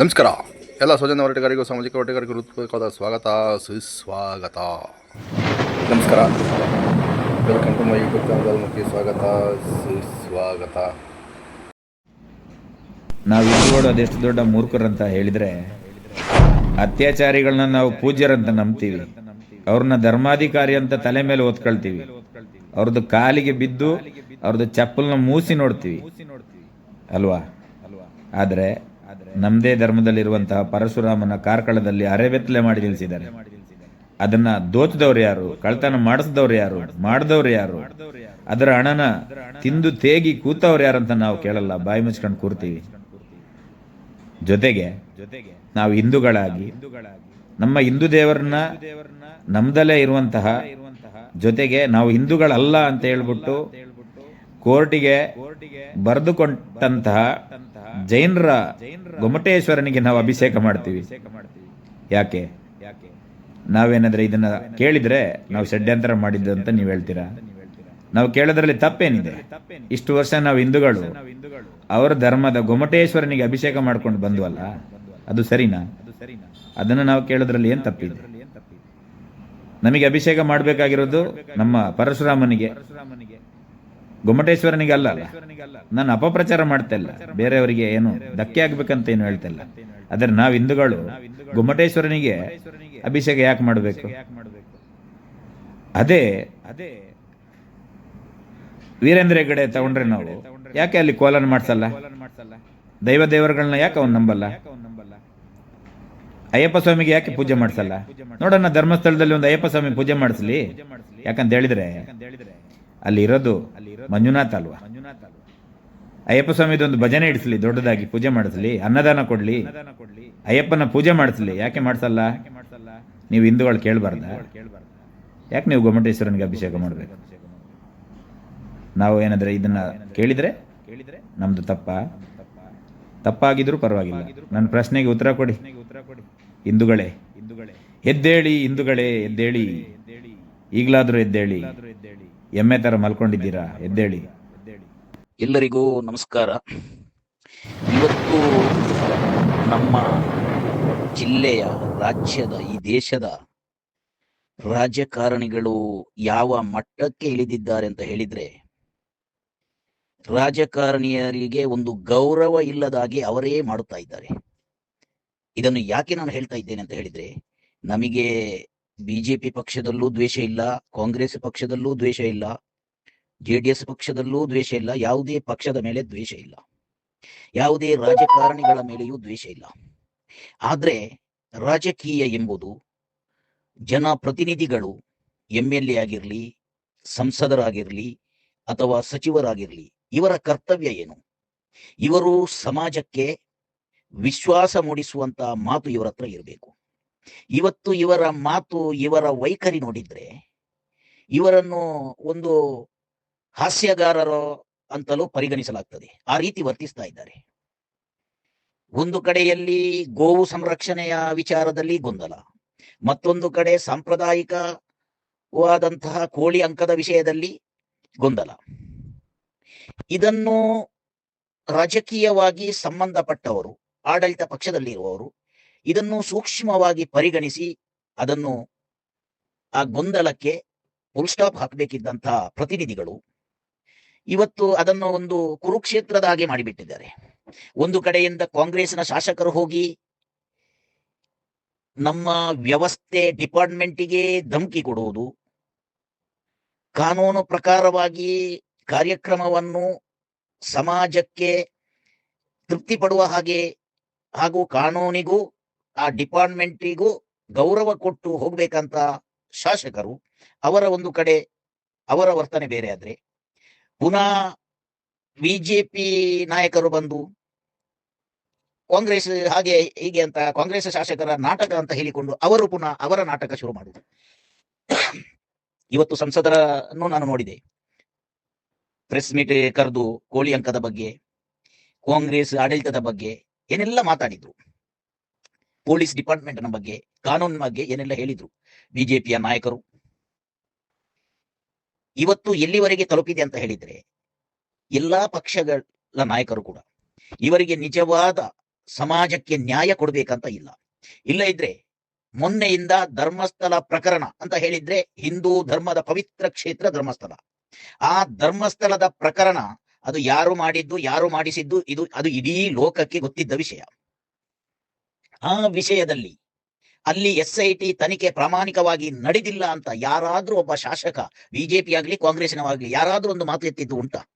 ನಮಸ್ಕಾರ. ಎಲ್ಲ ಸ್ವಜನ ಹೋರಾಟಗಾರಿಗೂ ಸಾಮಾಜಿಕ ಹೋರಾಟಗಾರಿಗೂ ಹೃತ್ಪೂರ್ವಕವಾದ ಸ್ವಾಗತ, ಸುಸ್ವಾಗತ. ನಮಸ್ಕಾರ. Welcome to my YouTube channel ಮುಖ್ಯ ಸ್ವಾಗತ, ಸುಸ್ವಾಗತ. ನಾವು ಹಿಂದೂಗಳು ಅದೆಷ್ಟು ದೊಡ್ಡ ಮೂರ್ಖರಂತ ಹೇಳಿದರೆ, ಅತ್ಯಾಚಾರಿಗಳನ್ನ ನಾವು ಪೂಜ್ಯರಂತ ನಂಬ್ತೀವಿ. ಅವ್ರನ್ನ ಧರ್ಮಾಧಿಕಾರಿ ಅಂತ ತಲೆ ಮೇಲೆ ಓದ್ಕೊಳ್ತೀವಿ ಅವ್ರದ್ದು ಕಾಲಿಗೆ ಬಿದ್ದು, ಅವ್ರದ್ದು ಚಪ್ಪಲ್ನ ಮೂಸಿ ನೋಡ್ತೀವಿ. ಅಲ್ವಾ? ಆದ್ರೆ ನಮ್ಮದೇ ಧರ್ಮದಲ್ಲಿರುವಂತಹ ಪರಶುರಾಮನ ಕಾರ್ಕಳದಲ್ಲಿ ಅರೆಬೆತ್ತಲೆ ಮಾಡಿ ನಿಲ್ಲಿಸಿದ್ದಾರೆ. ಅದನ್ನ ದೋಚದವ್ರು ಯಾರು? ಕಳ್ತನ ಮಾಡಿಸಿದವ್ರು ಯಾರು? ಮಾಡಿದವ್ರು ಯಾರು? ಅದರ ಹಣನ ತಿಂದು ತೇಗಿ ಕೂತವ್ರು ಯಾರಂತ ನಾವು ಕೇಳಲ್ಲ. ಬಾಯಿ ಮುಚ್ಕೊಂಡು ಕೂರ್ತೀವಿ. ಜೊತೆಗೆ ನಾವು ಹಿಂದೂಗಳಾಗಿ ನಮ್ಮ ಹಿಂದೂ ದೇವರನ್ನ ನಮ್ದಲ್ಲೇ ಇರುವಂತಹ ಜೊತೆಗೆ ನಾವು ಹಿಂದೂಗಳಲ್ಲ ಅಂತ ಹೇಳ್ಬಿಟ್ಟು ಕೋರ್ಟಿಗೆ ಬರೆದುಕೊಂಡಂತಹ ಜೈನರ ಗೊಮಟೇಶ್ವರನಿಗೆ ನಾವು ಅಭಿಷೇಕ ಮಾಡ್ತೀವಿ. ಯಾಕೆ? ನಾವೇನಾದ್ರೆ ಇದನ್ನ ಕೇಳಿದ್ರೆ ನಾವು ಷಡ್ಯಂತರ ಮಾಡಿದ್ದು ಅಂತ ನೀವು ಹೇಳ್ತೀರಾ? ನಾವು ಕೇಳೋದ್ರಲ್ಲಿ ತಪ್ಪೇನಿದೆ. ಇಷ್ಟು ವರ್ಷ ನಾವು ಹಿಂದೂಗಳು. ಅವರ ಧರ್ಮದ ಗೊಮಟೇಶ್ವರನಿಗೆ ಅಭಿಷೇಕ ಮಾಡ್ಕೊಂಡು ಬಂದ್ವಲ್ಲ, ಅದು ಸರಿನಾ? ಅದನ್ನ ನಾವು ಕೇಳೋದ್ರಲ್ಲಿ ಏನ್ ತಪ್ಪಿದೆ? ನಮಗೆ ಅಭಿಷೇಕ ಮಾಡಬೇಕಾಗಿರೋದು ನಮ್ಮ ಪರಶುರಾಮನಿಗೆ. ಗೊಮಟೇಶ್ವರನಿಗೆ ಅಲ್ಲ ಅಲ್ಲ. ನಾನು ಅಪಪ್ರಚಾರ ಮಾಡ್ತಾ ಇಲ್ಲ. ಬೇರೆಯವರಿಗೆ ಏನು ಧಕ್ಕೆ ಆಗ್ಬೇಕಂತ ಏನು ಹೇಳ್ತಾ ಇಲ್ಲ. ಆದ್ರೆ ನಾವು ಹಿಂದೂಗಳು ಗೊಮ್ಮಟೇಶ್ವರನಿಗೆ ಅಭಿಷೇಕ ಯಾಕೆ ಮಾಡಬೇಕು? ಅದೇ ಅದೇ ವೀರೇಂದ್ರ ಹೆಗಡೆ ತಗೊಂಡ್ರೆ ನಾವು ಯಾಕೆ ಅಲ್ಲಿ ಕೋಲನ್ ಮಾಡ್ಸಲ್ಲ? ದೈವ ದೇವರುಗಳನ್ನ ಯಾಕೆ ಅವ್ನು ನಂಬಲ್ಲ? ಅಯ್ಯಪ್ಪ ಸ್ವಾಮಿಗೆ ಯಾಕೆ ಪೂಜೆ ಮಾಡಿಸಲ್ಲ? ನೋಡೋಣ ಧರ್ಮಸ್ಥಳದಲ್ಲಿ ಒಂದು ಅಯ್ಯಪ್ಪ ಸ್ವಾಮಿ ಪೂಜೆ ಮಾಡಿಸ್ಲಿ. ಯಾಕಂತ ಹೇಳಿದ್ರೆ ಅಲ್ಲಿ ಇರೋದು ಮಂಜುನಾಥ್ ಅಲ್ವಾ? ಅಯ್ಯಪ್ಪ ಸ್ವಾಮಿದೊಂದು ಭಜನೆ ಇಡಿಸ್ಲಿ, ದೊಡ್ಡದಾಗಿ ಪೂಜೆ ಮಾಡಿಸ್ಲಿ, ಅನ್ನದಾನ ಕೊಡ್ಲಿ. ಅಯ್ಯಪ್ಪನ ಪೂಜೆ ಮಾಡಿಸ್ಲಿ, ಯಾಕೆ ಮಾಡಿಸಲ್ಲ? ನೀವು ಹಿಂದೂಗಳು ಕೇಳಬಾರ್ದ? ಯಾಕೆ ನೀವು ಗೊಮ್ಮಟೇಶ್ವರನಿಗೆ ಅಭಿಷೇಕ ಮಾಡಬೇಕು? ನಾವು ಏನಾದ್ರೆ ಇದನ್ನ ಕೇಳಿದ್ರೆ ನಮ್ದು ತಪ್ಪ. ತಪ್ಪಾಗಿದ್ರು ಪರವಾಗಿಲ್ಲ. ನನ್ನ ಪ್ರಶ್ನೆಗೆ ಉತ್ತರ ಕೊಡಿ. ಹಿಂದೂಗಳೇ, ಎದ್ದೇಳಿ ಹಿಂದೂಗಳೇ, ಎದ್ದೇಳಿ. ಈಗಲಾದ್ರೂ ಎದ್ದೇಳಿ. ಎಮ್ಮೆ ತರ ಮಲ್ಕೊಂಡಿದ್ದೀರಾ? ಎದ್ದೇಳಿ. ಎಲ್ಲರಿಗೂ ನಮಸ್ಕಾರ. ಇವತ್ತು ನಮ್ಮ ಜಿಲ್ಲೆಯ, ರಾಜ್ಯದ, ಈ ದೇಶದ ರಾಜಕಾರಣಿಗಳು ಯಾವ ಮಟ್ಟಕ್ಕೆ ಇಳಿದಿದ್ದಾರೆ ಅಂತ ಹೇಳಿದ್ರೆ, ರಾಜಕಾರಣಿಯರಿಗೆ ಒಂದು ಗೌರವ ಇಲ್ಲದಾಗಿ ಅವರೇ ಮಾಡುತ್ತಾ ಇದ್ದಾರೆ. ಇದನ್ನು ಯಾಕೆ ನಾನು ಹೇಳ್ತಾ ಇದ್ದೇನೆ ಅಂತ ಹೇಳಿದ್ರೆ, ನಮಗೆ ಬಿಜೆಪಿ ಪಕ್ಷದಲ್ಲೂ ದ್ವೇಷ ಇಲ್ಲ, ಕಾಂಗ್ರೆಸ್ ಪಕ್ಷದಲ್ಲೂ ದ್ವೇಷ ಇಲ್ಲ ಜೆಡಿಎಸ್ ಪಕ್ಷದಲ್ಲೂ ದ್ವೇಷ ಇಲ್ಲ, ಯಾವುದೇ ಪಕ್ಷದ ಮೇಲೆ ದ್ವೇಷ ಇಲ್ಲ, ಯಾವುದೇ ರಾಜಕಾರಣಿಗಳ ಮೇಲೆಯೂ ದ್ವೇಷ ಇಲ್ಲ. ಆದ್ರೆ ರಾಜಕೀಯ ಎಂಬುದು ಜನಪ್ರತಿನಿಧಿಗಳು ಎಂ ಎಲ್ ಎ ಆಗಿರ್ಲಿ, ಸಂಸದರಾಗಿರ್ಲಿ ಅಥವಾ ಸಚಿವರಾಗಿರ್ಲಿ, ಇವರ ಕರ್ತವ್ಯ ಏನು? ಇವರು ಸಮಾಜಕ್ಕೆ ವಿಶ್ವಾಸ ಮೂಡಿಸುವಂತ ಮಾತು ಇವರ ಹತ್ರ ಇರಬೇಕು. ಇವತ್ತು ಇವರ ಮಾತು ಇವರ ವೈಖರಿ ನೋಡಿದ್ರೆ, ಇವರನ್ನು ಒಂದು ಹಾಸ್ಯಗಾರರು ಅಂತಲೂ ಪರಿಗಣಿಸಲಾಗ್ತದೆ. ಆ ರೀತಿ ವರ್ತಿಸ್ತಾ ಇದ್ದಾರೆ. ಒಂದು ಕಡೆಯಲ್ಲಿ ಗೋವು ಸಂರಕ್ಷಣೆಯ ವಿಚಾರದಲ್ಲಿ ಗೊಂದಲ, ಮತ್ತೊಂದು ಕಡೆ ಸಾಂಪ್ರದಾಯಿಕವಾದಂತಹ ಕೋಳಿ ಅಂಕದ ವಿಷಯದಲ್ಲಿ ಗೊಂದಲ. ಇದನ್ನು ರಾಜಕೀಯವಾಗಿ ಸಂಬಂಧಪಟ್ಟವರು, ಆಡಳಿತ ಪಕ್ಷದಲ್ಲಿ ಇರುವವರು ಇದನ್ನು ಸೂಕ್ಷ್ಮವಾಗಿ ಪರಿಗಣಿಸಿ ಅದನ್ನು ಆ ಗೊಂದಲಕ್ಕೆ ಫುಲ್ ಸ್ಟಾಪ್ ಹಾಕಬೇಕಿದ್ದಂತಹ ಪ್ರತಿನಿಧಿಗಳು ಇವತ್ತು ಅದನ್ನು ಒಂದು ಕುರುಕ್ಷೇತ್ರದ ಹಾಗೆ ಮಾಡಿಬಿಟ್ಟಿದ್ದಾರೆ. ಒಂದು ಕಡೆಯಿಂದ ಕಾಂಗ್ರೆಸ್ನ ಶಾಸಕರು ಹೋಗಿ ನಮ್ಮ ವ್ಯವಸ್ಥೆ ಡಿಪಾರ್ಟ್ಮೆಂಟಿಗೆ ಧಮಕಿ ಕೊಡುವುದು, ಕಾನೂನು ಪ್ರಕಾರವಾಗಿ ಕಾರ್ಯಕ್ರಮವನ್ನು ಸಮಾಜಕ್ಕೆ ತೃಪ್ತಿ ಪಡುವ ಹಾಗೆ ಹಾಗೂ ಕಾನೂನಿಗೂ ಆ ಡಿಪಾರ್ಟ್ಮೆಂಟಿಗೂ ಗೌರವ ಕೊಟ್ಟು ಹೋಗ್ಬೇಕಂತ ಶಾಸಕರು, ಅವರ ಒಂದು ಕಡೆ ಅವರ ವರ್ತನೆ ಬೇರೆ ಆದ್ರೆ. ಪುನಃ ಬಿಜೆಪಿ ನಾಯಕರು ಬಂದು ಕಾಂಗ್ರೆಸ್ ಹಾಗೆ ಹೀಗೆ ಅಂತ ಕಾಂಗ್ರೆಸ್ ಶಾಸಕರ ನಾಟಕ ಅಂತ ಹೇಳಿಕೊಂಡು ಅವರು ಪುನಃ ಅವರ ನಾಟಕ ಶುರು ಮಾಡಿದರು ಇವತ್ತು ಸಂಸದರನ್ನು ನಾನು ನೋಡಿದೆ. ಪ್ರೆಸ್ ಮೀಟ್ ಕರೆದು ಕೋಳಿ ಅಂಕದ ಬಗ್ಗೆ, ಕಾಂಗ್ರೆಸ್ ಆಡಳಿತದ ಬಗ್ಗೆ ಏನೆಲ್ಲ ಮಾತಾಡಿದ್ರು. ಪೊಲೀಸ್ನ ಬಗ್ಗೆ, ಕಾನೂನಿನ ಬಗ್ಗೆ ಏನೆಲ್ಲ ಹೇಳಿದ್ರು ಬಿಜೆಪಿಯ ನಾಯಕರು? ಇವತ್ತು ಎಲ್ಲಿವರೆಗೆ ತಲುಪಿದೆ ಅಂತ ಹೇಳಿದ್ರೆ, ಎಲ್ಲಾ ಪಕ್ಷಗಳ ನಾಯಕರು ಕೂಡ ಇವರಿಗೆ ನಿಜವಾದ ಸಮಾಜಕ್ಕೆ ನ್ಯಾಯ ಕೊಡ್ಬೇಕಂತ ಇಲ್ಲ. ಇಲ್ಲ ಇದ್ರೆ ಮೊನ್ನೆಯಿಂದ ಧರ್ಮಸ್ಥಳ ಪ್ರಕರಣ ಅಂತ ಹೇಳಿದ್ರೆ ಹಿಂದೂ ಧರ್ಮದ ಪವಿತ್ರ ಕ್ಷೇತ್ರ ಧರ್ಮಸ್ಥಳ. ಆ ಧರ್ಮಸ್ಥಳದ ಪ್ರಕರಣ ಅದು ಯಾರು ಮಾಡಿದ್ದು, ಯಾರು ಮಾಡಿಸಿದ್ದು, ಇದು, ಅದು ಇಡೀ ಲೋಕಕ್ಕೆ ಗೊತ್ತಿದ್ದ ವಿಷಯ. ಆ ವಿಷಯದಲ್ಲಿ ಅಲ್ಲಿ ಎಸ್ ಐ ಟಿ ತನಿಖೆ ಪ್ರಾಮಾಣಿಕವಾಗಿ ನಡೆದಿಲ್ಲ ಅಂತ ಯಾರಾದ್ರೂ ಒಬ್ಬ ಶಾಸಕ, ಬಿಜೆಪಿ ಆಗ್ಲಿ ಕಾಂಗ್ರೆಸ್ನವಾಗ್ಲಿ ಯಾರಾದ್ರೂ ಒಂದು ಮಾತು ಎತ್ತಿದ್ದು ಉಂಟಾ?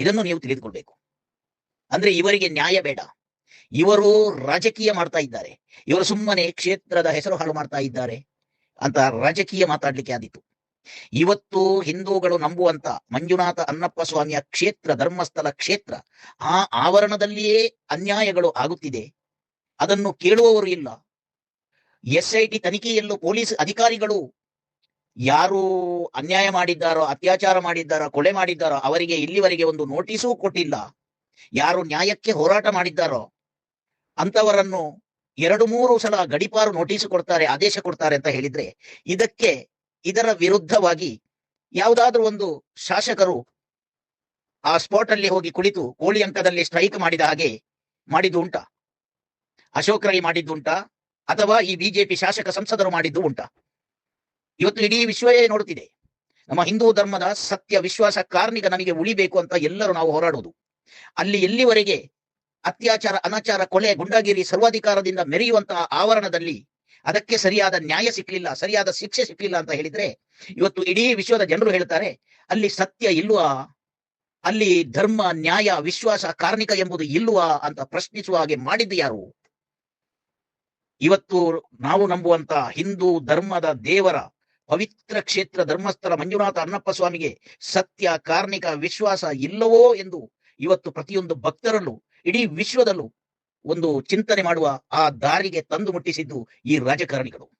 ಇದನ್ನು ನೀವು ತಿಳಿದುಕೊಳ್ಬೇಕು. ಅಂದ್ರೆ ಇವರಿಗೆ ನ್ಯಾಯ ಬೇಡ. ಇವರು ರಾಜಕೀಯ ಮಾಡ್ತಾ ಇದ್ದಾರೆ. ಇವರು ಸುಮ್ಮನೆ ಕ್ಷೇತ್ರದ ಹೆಸರು ಹಾಳು ಮಾಡ್ತಾ ಇದ್ದಾರೆ ಅಂತ ರಾಜಕೀಯ ಮಾತಾಡ್ಲಿಕ್ಕೆ ಆದಿತ್ತು ಇವತ್ತು ಹಿಂದೂಗಳು ನಂಬುವಂತ ಮಂಜುನಾಥ ಅನ್ನಪ್ಪ ಸ್ವಾಮಿಯ ಕ್ಷೇತ್ರ, ಧರ್ಮಸ್ಥಳ ಕ್ಷೇತ್ರ, ಆ ಆವರಣದಲ್ಲಿಯೇ ಅನ್ಯಾಯಗಳು ಆಗುತ್ತಿದೆ. ಅದನ್ನು ಕೇಳುವವರು ಇಲ್ಲ. ಎಸ್ ಐ ಟಿ ತನಿಖೆಯಲ್ಲೂ ಪೊಲೀಸ್ ಅಧಿಕಾರಿಗಳು ಯಾರು ಅನ್ಯಾಯ ಮಾಡಿದ್ದಾರೋ, ಅತ್ಯಾಚಾರ ಮಾಡಿದ್ದಾರೋ, ಕೊಲೆ ಮಾಡಿದ್ದಾರೋ, ಅವರಿಗೆ ಇಲ್ಲಿವರೆಗೆ ಒಂದು ನೋಟಿಸೂ ಕೊಟ್ಟಿಲ್ಲ. ಯಾರು ನ್ಯಾಯಕ್ಕೆ ಹೋರಾಟ ಮಾಡಿದ್ದಾರೋ ಅಂತವರನ್ನು ಎರಡು ಮೂರು ಸಲ ಗಡಿಪಾರು ನೋಟಿಸ್ ಕೊಡ್ತಾರೆ, ಆದೇಶ ಕೊಡ್ತಾರೆ ಅಂತ ಹೇಳಿದ್ರೆ ಇದಕ್ಕೆ ಇದರ ವಿರುದ್ಧವಾಗಿ ಯಾವುದಾದ್ರೂ ಒಂದು ಶಾಸಕರು ಆ ಸ್ಪಾಟ್ ಅಲ್ಲಿ ಹೋಗಿ ಕುಳಿತು ಕೋಳಿ ಅಂಕದಲ್ಲಿ ಸ್ಟ್ರೈಕ್ ಮಾಡಿದ ಹಾಗೆ ಮಾಡಿದ್ದು ಉಂಟಾ. ಅಶೋಕ್ ರೈ ಮಾಡಿದ್ದುಂಟಾ ಅಥವಾ ಈ ಬಿಜೆಪಿ ಶಾಸಕ ಸಂಸದರು ಮಾಡಿದ್ದು ಉಂಟಾ? ಇವತ್ತು ಇಡೀ ವಿಶ್ವವೇ ನೋಡುತ್ತಿದೆ. ನಮ್ಮ ಹಿಂದೂ ಧರ್ಮದ ಸತ್ಯ, ವಿಶ್ವಾಸ, ಕಾರ್ಮಿಕ ನಮಗೆ ಉಳಿಬೇಕು ಅಂತ ಎಲ್ಲರೂ ನಾವು ಹೋರಾಡುವುದು. ಅಲ್ಲಿ ಎಲ್ಲಿವರೆಗೆ ಅತ್ಯಾಚಾರ, ಅನಾಚಾರ, ಕೊಲೆ, ಗುಂಡಾಗಿರಿ, ಸರ್ವಾಧಿಕಾರದಿಂದ ಮೆರೆಯುವಂತಹ ಆವರಣದಲ್ಲಿ ಅದಕ್ಕೆ ಸರಿಯಾದ ನ್ಯಾಯ ಸಿಕ್ಕಲಿಲ್ಲ ಸರಿಯಾದ ಶಿಕ್ಷೆ ಸಿಕ್ಕಲಿಲ್ಲ ಅಂತ ಹೇಳಿದ್ರೆ ಇವತ್ತು ಇಡೀ ವಿಶ್ವದ ಜನರು ಹೇಳ್ತಾರೆ, ಅಲ್ಲಿ ಸತ್ಯ ಇಲ್ವಾ? ಅಲ್ಲಿ ಧರ್ಮ, ನ್ಯಾಯ, ವಿಶ್ವಾಸ, ಕಾರ್ಮಿಕ ಎಂಬುದು ಇಲ್ವಾ ಅಂತ ಪ್ರಶ್ನಿಸುವ ಹಾಗೆ ಮಾಡಿದ್ದು ಯಾರು? ಇವತ್ತು ನಾವು ನಂಬುವಂತ ಹಿಂದೂ ಧರ್ಮದ ದೇವರ ಪವಿತ್ರ ಕ್ಷೇತ್ರ ಧರ್ಮಸ್ಥಳ ಮಂಜುನಾಥ ಅಣ್ಣಪ್ಪ ಸ್ವಾಮಿಗೆ ಸತ್ಯ, ಕಾರ್ಣಿಕ ವಿಶ್ವಾಸ ಇಲ್ಲವೋ ಎಂದು ಇವತ್ತು ಪ್ರತಿಯೊಂದು ಭಕ್ತರಲ್ಲೂ, ಇಡೀ ವಿಶ್ವದಲ್ಲೂ ಒಂದು ಚಿಂತನೆ ಮಾಡುವ ಆ ದಾರಿಗೆ ತಂದು ಮುಟ್ಟಿಸಿದ್ದು ಈ ರಾಜಕಾರಣಿಗಳು.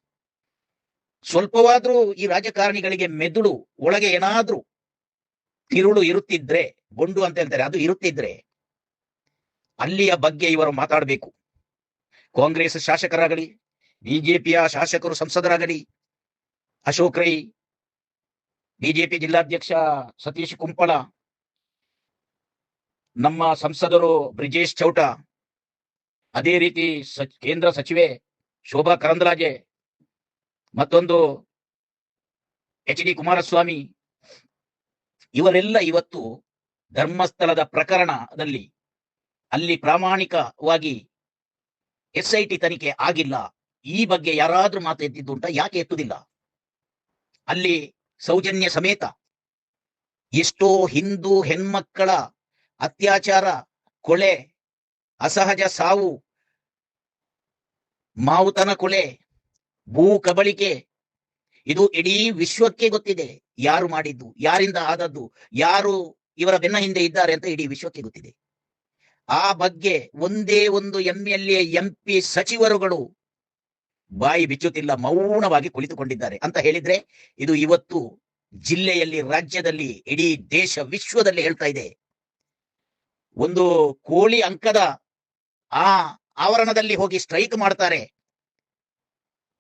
ಸ್ವಲ್ಪವಾದ್ರೂ ಈ ರಾಜಕಾರಣಿಗಳಿಗೆ ಮೆದುಳು, ಒಳಗೆ ಏನಾದ್ರೂ ತಿರುಳು ಇರುತ್ತಿದ್ರೆ, ಗೊಂಡು ಅಂತ ಹೇಳ್ತಾರೆ, ಅದು ಇರುತ್ತಿದ್ರೆ ಅಲ್ಲಿಯ ಬಗ್ಗೆ ಇವರು ಮಾತಾಡಬೇಕು. ಕಾಂಗ್ರೆಸ್ ಶಾಸಕರಾಗಲಿ, ಬಿಜೆಪಿಯ ಶಾಸಕರು ಸಂಸದರಾಗಲಿ, ಅಶೋಕ್ ರೈ, ಬಿಜೆಪಿ ಜಿಲ್ಲಾಧ್ಯಕ್ಷ ಸತೀಶ್ ಕುಂಪಳ ನಮ್ಮ ಸಂಸದರು ಬ್ರಿಜೇಶ್ ಚೌಟ, ಅದೇ ರೀತಿ ಕೇಂದ್ರ ಸಚಿವೆ ಶೋಭಾ ಕರಂದ್ಲಾಜೆ, ಮತ್ತೊಂದು ಎಚ್ ಡಿ ಕುಮಾರಸ್ವಾಮಿ, ಇವರೆಲ್ಲ ಇವತ್ತು ಧರ್ಮಸ್ಥಳದ ಪ್ರಕರಣದಲ್ಲಿ ಅಲ್ಲಿ ಪ್ರಾಮಾಣಿಕವಾಗಿ ಎಸ್ ಐ ಟಿ ತನಿಖೆ ಆಗಿಲ್ಲ. ಈ ಬಗ್ಗೆ ಯಾರಾದ್ರೂ ಮಾತು ಎತ್ತಿದ್ದುಂಟ ಯಾಕೆ ಎತ್ತುದಿಲ್ಲ? ಅಲ್ಲಿ ಸೌಜನ್ಯ ಸಮೇತ ಎಷ್ಟೋ ಹಿಂದೂ ಹೆಣ್ಮಕ್ಕಳ ಅತ್ಯಾಚಾರ, ಕೊಲೆ, ಅಸಹಜ ಸಾವು, ಮಾವುತನ ಕೊಲೆ, ಭೂ ಕಬಳಿಕೆ, ಇದು ಇಡೀ ವಿಶ್ವಕ್ಕೆ ಗೊತ್ತಿದೆ ಯಾರು ಮಾಡಿದ್ದು, ಯಾರಿಂದ ಆದದ್ದು, ಯಾರು ಇವರ ಬೆನ್ನ ಹಿಂದೆ ಇದ್ದಾರೆ ಅಂತ ಇಡೀ ವಿಶ್ವಕ್ಕೆ ಗೊತ್ತಿದೆ. ಆ ಬಗ್ಗೆ ಒಂದೇ ಒಂದು M L A M P ಸಚಿವರುಗಳು ಬಾಯಿ ಬಿಚ್ಚುತ್ತಿಲ್ಲ, ಮೌನವಾಗಿ ಕುಳಿತುಕೊಂಡಿದ್ದಾರೆ. ಅಂತ ಹೇಳಿದ್ರೆ ಇದು ಇವತ್ತು ಜಿಲ್ಲೆಯಲ್ಲಿ, ರಾಜ್ಯದಲ್ಲಿ, ಇಡೀ ದೇಶ, ವಿಶ್ವದಲ್ಲಿ ಹೇಳ್ತಾ ಇದೆ. ಒಂದು ಕೋಳಿ ಅಂಕದ ಆ ಆವರಣದಲ್ಲಿ ಹೋಗಿ ಸ್ಟ್ರೈಕ್ ಮಾಡ್ತಾರೆ.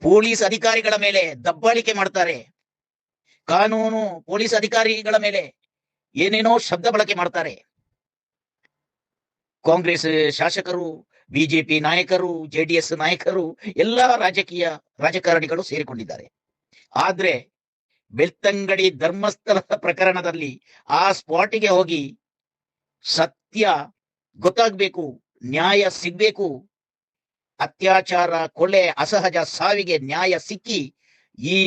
ಪೊಲೀಸ್ ಅಧಿಕಾರಿಗಳ ಮೇಲೆ ದಬ್ಬಾಳಿಕೆ ಮಾಡ್ತಾರೆ. ಕಾನೂನು ಪೊಲೀಸ್ ಅಧಿಕಾರಿಗಳ ಮೇಲೆ ಏನೇನೋ ಶಬ್ದ ಬಳಕೆ ಮಾಡ್ತಾರೆ. ಕಾಂಗ್ರೆಸ್ ಶಾಸಕರು, ಬಿಜೆಪಿ ನಾಯಕರು, ಜೆಡಿಎಸ್ ನಾಯಕರು, ಎಲ್ಲಾ ರಾಜಕೀಯ ರಾಜಕಾರಣಿಗಳು ಸೇರಿಕೊಂಡಿದ್ದಾರೆ. ಆದ್ರೆ ಬೆಳ್ತಂಗಡಿ ಧರ್ಮಸ್ಥಳದ ಪ್ರಕರಣದಲ್ಲಿ ಆ ಸ್ಪಾಟಿಗೆ ಹೋಗಿ ಸತ್ಯ ಗೊತ್ತಾಗ್ಬೇಕು, ನ್ಯಾಯ ಸಿಗ್ಬೇಕು, ಅತ್ಯಾಚಾರ, ಕೊಲೆ, ಅಸಹಜ ಸಾವಿಗೆ ನ್ಯಾಯ ಸಿಕ್ಕಿ ಈ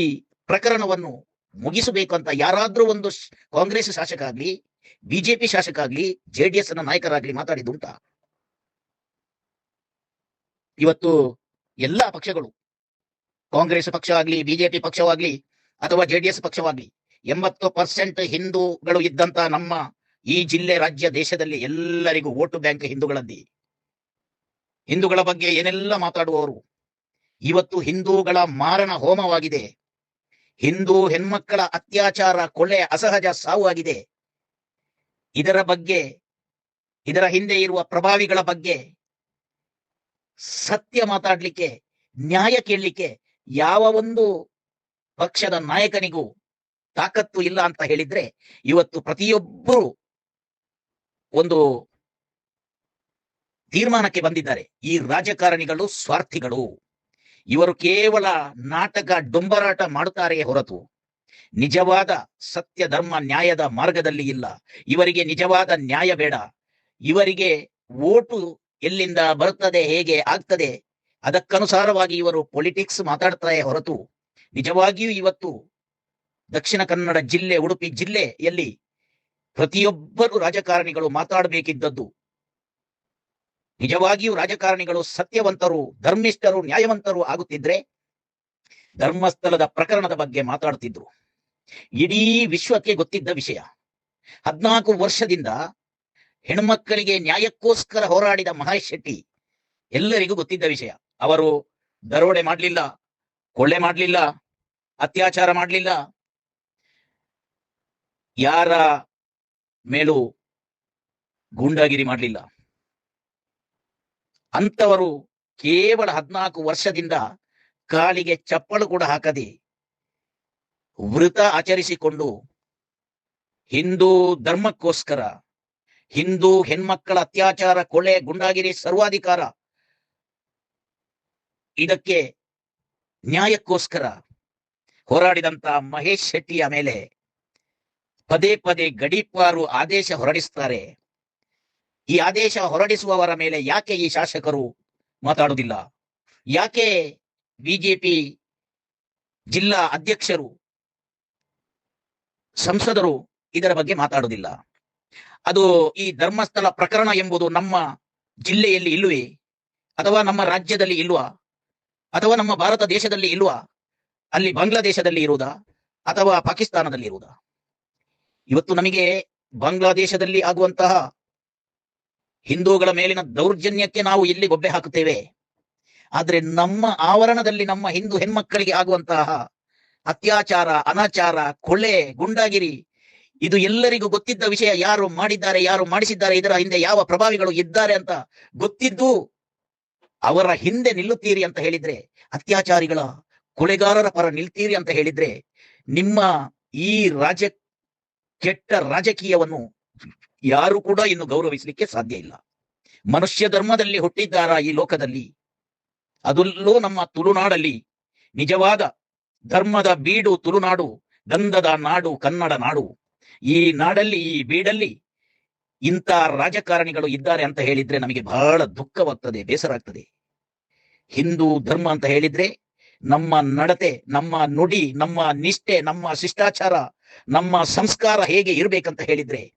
ಪ್ರಕರಣವನ್ನು ಮುಗಿಸಬೇಕು ಅಂತ ಯಾರಾದ್ರೂ ಒಂದು ಕಾಂಗ್ರೆಸ್ ಶಾಸಕ ಆಗ್ಲಿ ಬಿಜೆಪಿ ಶಾಸಕ ಆಗ್ಲಿ ಜೆಡಿಎಸ್ನ ನಾಯಕರಾಗ್ಲಿ ಮಾತಾಡಿದ್ದುಂಟ? ಇವತ್ತು ಎಲ್ಲಾ ಪಕ್ಷಗಳು, ಕಾಂಗ್ರೆಸ್ ಪಕ್ಷ ಬಿಜೆಪಿ ಪಕ್ಷವಾಗ್ಲಿ, ಅಥವಾ ಜೆಡಿಎಸ್ ಪಕ್ಷವಾಗ್ಲಿ, ಎಂಬತ್ತು ಪರ್ಸೆಂಟ್ ಹಿಂದೂಗಳು ಇದ್ದಂತ ನಮ್ಮ ಈ ಜಿಲ್ಲೆ, ರಾಜ್ಯ, ದೇಶದಲ್ಲಿ ಎಲ್ಲರಿಗೂ ವೋಟು ಬ್ಯಾಂಕ್ ಹಿಂದೂಗಳದ್ದಿ ಹಿಂದೂಗಳ ಬಗ್ಗೆ ಏನೆಲ್ಲ ಮಾತಾಡುವವರು? ಇವತ್ತು ಹಿಂದೂಗಳ ಮಾರಣ ಹೋಮವಾಗಿದೆ. ಹಿಂದೂ ಹೆಣ್ಮಕ್ಕಳ ಅತ್ಯಾಚಾರ ಕೊಳೆ ಅಸಹಜ ಸಾವು ಆಗಿದೆ. ಇದರ ಬಗ್ಗೆ, ಇದರ ಹಿಂದೆ ಇರುವ ಪ್ರಭಾವಿಗಳ ಬಗ್ಗೆ ಸತ್ಯ ಮಾತಾಡ್ಲಿಕ್ಕೆ, ನ್ಯಾಯ ಕೇಳಲಿಕ್ಕೆ ಯಾವ ಒಂದು ಪಕ್ಷದ ನಾಯಕನಿಗೂ ತಾಕತ್ತು ಇಲ್ಲ ಅಂತ ಹೇಳಿದ್ರೆ ಇವತ್ತು ಪ್ರತಿಯೊಬ್ಬರು ಒಂದು ತೀರ್ಮಾನಕ್ಕೆ ಬಂದಿದ್ದಾರೆ. ಈ ರಾಜಕಾರಣಿಗಳು ಸ್ವಾರ್ಥಿಗಳು. ಇವರು ಕೇವಲ ನಾಟಕ ಡೊಂಬರಾಟ ಮಾಡುತ್ತಾರೆಯೇ ಹೊರತು ನಿಜವಾದ ಸತ್ಯ ಧರ್ಮ ನ್ಯಾಯದ ಮಾರ್ಗದಲ್ಲಿ ಇಲ್ಲ. ಇವರಿಗೆ ನಿಜವಾದ ನ್ಯಾಯ ಬೇಡ. ಇವರಿಗೆ ಓಟು ಎಲ್ಲಿಂದ ಬರುತ್ತದೆ, ಹೇಗೆ ಆಗ್ತದೆ, ಅದಕ್ಕನುಸಾರವಾಗಿ ಇವರು ಪೊಲಿಟಿಕ್ಸ್ ಮಾತಾಡ್ತಾರೆ ಹೊರತು, ನಿಜವಾಗಿಯೂ ಇವತ್ತು ದಕ್ಷಿಣ ಕನ್ನಡ ಜಿಲ್ಲೆ, ಉಡುಪಿ ಜಿಲ್ಲೆಯಲ್ಲಿ ಪ್ರತಿಯೊಬ್ಬರು ರಾಜಕಾರಣಿಗಳು ಮಾತಾಡಬೇಕಿದ್ದದ್ದು. ನಿಜವಾಗಿಯೂ ರಾಜಕಾರಣಿಗಳು ಸತ್ಯವಂತರು, ಧರ್ಮಿಷ್ಠರು, ನ್ಯಾಯವಂತರು ಆಗುತ್ತಿದ್ರೆ ಧರ್ಮಸ್ಥಳದ ಪ್ರಕರಣದ ಬಗ್ಗೆ ಮಾತಾಡ್ತಿದ್ರು. ಇಡೀ ವಿಶ್ವಕ್ಕೆ ಗೊತ್ತಿದ್ದ ವಿಷಯ. ಹದ್ನಾಲ್ಕು ವರ್ಷದಿಂದ ಹೆಣ್ಮಕ್ಕಳಿಗೆ ನ್ಯಾಯಕ್ಕೋಸ್ಕರ ಹೋರಾಡಿದ ಮಹೇಶ್ ಶೆಟ್ಟಿ ಎಲ್ಲರಿಗೂ ಗೊತ್ತಿದ್ದ ವಿಷಯ. ಅವರು ದರೋಡೆ ಮಾಡಲಿಲ್ಲ ಕೊಳ್ಳೆ ಮಾಡಲಿಲ್ಲ, ಅತ್ಯಾಚಾರ ಮಾಡಲಿಲ್ಲ. ಯಾರ ಮೇಲೂ ಗೂಂಡಾಗಿರಿ ಮಾಡಲಿಲ್ಲ. ಅಂತವರು ಕೇವಲ ಹದ್ನಾಲ್ಕು ವರ್ಷದಿಂದ ಕಾಲಿಗೆ ಚಪ್ಪಲು ಕೂಡ ಹಾಕದೆ. ವೃತ ಆಚರಿಸಿಕೊಂಡು ಹಿಂದೂ ಧರ್ಮಕ್ಕೋಸ್ಕರ, ಹಿಂದೂ ಹೆಣ್ಮಕ್ಕಳ ಅತ್ಯಾಚಾರ ಕೊಳೆ ಗುಂಡಾಗಿರಿ ಸರ್ವಾಧಿಕಾರ ಇದಕ್ಕೆ ನ್ಯಾಯಕ್ಕೋಸ್ಕರ ಹೋರಾಡಿದಂತ ಮಹೇಶ್ ಶೆಟ್ಟಿಯ ಮೇಲೆ ಪದೇ ಪದೇ ಗಡೀಪಾರು ಆದೇಶ ಹೊರಡಿಸ್ತಾರೆ. ಈ ಆದೇಶ ಹೊರಡಿಸುವವರ ಮೇಲೆ ಯಾಕೆ ಈ ಶಾಸಕರು ಮಾತಾಡುವುದಿಲ್ಲ? ಯಾಕೆ ಬಿಜೆಪಿ ಜಿಲ್ಲಾ ಅಧ್ಯಕ್ಷರು, ಸಂಸದರು ಇದರ ಬಗ್ಗೆ ಮಾತಾಡುವುದಿಲ್ಲ. ಅದು ಈ ಧರ್ಮಸ್ಥಳ ಪ್ರಕರಣ ಎಂಬುದು ನಮ್ಮ ಜಿಲ್ಲೆಯಲ್ಲಿ ಇಲ್ಲವೇ? ಅಥವಾ ನಮ್ಮ ರಾಜ್ಯದಲ್ಲಿ ಇಲ್ವಾ ಅಥವಾ ನಮ್ಮ ಭಾರತ ದೇಶದಲ್ಲಿ ಇಲ್ವಾ ಅಲ್ಲಿ ಬಾಂಗ್ಲಾದೇಶದಲ್ಲಿ ಇರುವುದಾ? ಅಥವಾ ಪಾಕಿಸ್ತಾನದಲ್ಲಿ ಇರುವುದಾ? ಇವತ್ತು ನಮಗೆ ಬಾಂಗ್ಲಾದೇಶದಲ್ಲಿ ಆಗುವಂತಹ ಹಿಂದೂಗಳ ಮೇಲಿನ ದೌರ್ಜನ್ಯಕ್ಕೆ ನಾವು ಇಲ್ಲಿ ಗೊಬ್ಬೆ ಹಾಕುತ್ತೇವೆ? ಆದ್ರೆ ನಮ್ಮ ಆವರಣದಲ್ಲಿ ನಮ್ಮ ಹಿಂದೂ ಹೆಣ್ಮಕ್ಕಳಿಗೆ ಆಗುವಂತಹ ಅತ್ಯಾಚಾರ, ಅನಾಚಾರ ಕೊಳೆ ಗುಂಡಾಗಿರಿ, ಇದು ಎಲ್ಲರಿಗೂ ಗೊತ್ತಿದ್ದ ವಿಷಯ. ಯಾರು ಮಾಡಿದ್ದಾರೆ, ಯಾರು ಮಾಡಿಸಿದ್ದಾರೆ, ಇದರ ಹಿಂದೆ ಯಾವ ಪ್ರಭಾವಿಗಳು ಇದ್ದಾರೆ ಅಂತ ಗೊತ್ತಿದ್ದು ಅವರ ಹಿಂದೆ ನಿಲ್ಲುತ್ತೀರಿ ಅಂತ ಹೇಳಿದ್ರೆ, ಅತ್ಯಾಚಾರಿಗಳ ಕೊಲೆಗಾರರ ಪರ ನಿಲ್ತೀರಿ ಅಂತ ಹೇಳಿದ್ರೆ, ನಿಮ್ಮ ಈ ರಾಜ ಕೆಟ್ಟ ರಾಜಕೀಯವನ್ನು ಯಾರು ಕೂಡ ಇನ್ನು ಗೌರವಿಸಲಿಕ್ಕೆ ಸಾಧ್ಯ ಇಲ್ಲ. ಮನುಷ್ಯ ಧರ್ಮದಲ್ಲಿ ಹುಟ್ಟಿದ್ದಾರ ಈ ಲೋಕದಲ್ಲಿ? ಅದಲ್ಲೂ ನಮ್ಮ ತುಳುನಾಡಲ್ಲಿ ನಿಜವಾದ ಧರ್ಮದ ಬೀಡು ತುಳುನಾಡು, ಗಂಧದ ನಾಡು, ಕನ್ನಡ ನಾಡು. ಈ ನಾಡಲ್ಲಿ, ಈ ಬೀಡಲ್ಲಿ ಇಂಥ ರಾಜಕಾರಣಿಗಳು ಇದ್ದಾರೆ ಅಂತ ಹೇಳಿದ್ರೆ ನಮಗೆ ಬಹಳ ದುಃಖವಾಗ್ತದೆ, ಬೇಸರ ಆಗ್ತದೆ. ಹಿಂದೂ ಧರ್ಮ ಅಂತ ಹೇಳಿದ್ರೆ ನಮ್ಮ ನಡತೆ, ನಮ್ಮ ನುಡಿ, ನಮ್ಮ ನಿಷ್ಠೆ, ನಮ್ಮ ಶಿಷ್ಟಾಚಾರ, ನಮ್ಮ ಸಂಸ್ಕಾರ ಹೇಗೆ ಇರಬೇಕಂತ ಹೇಳಿದ್ರೆ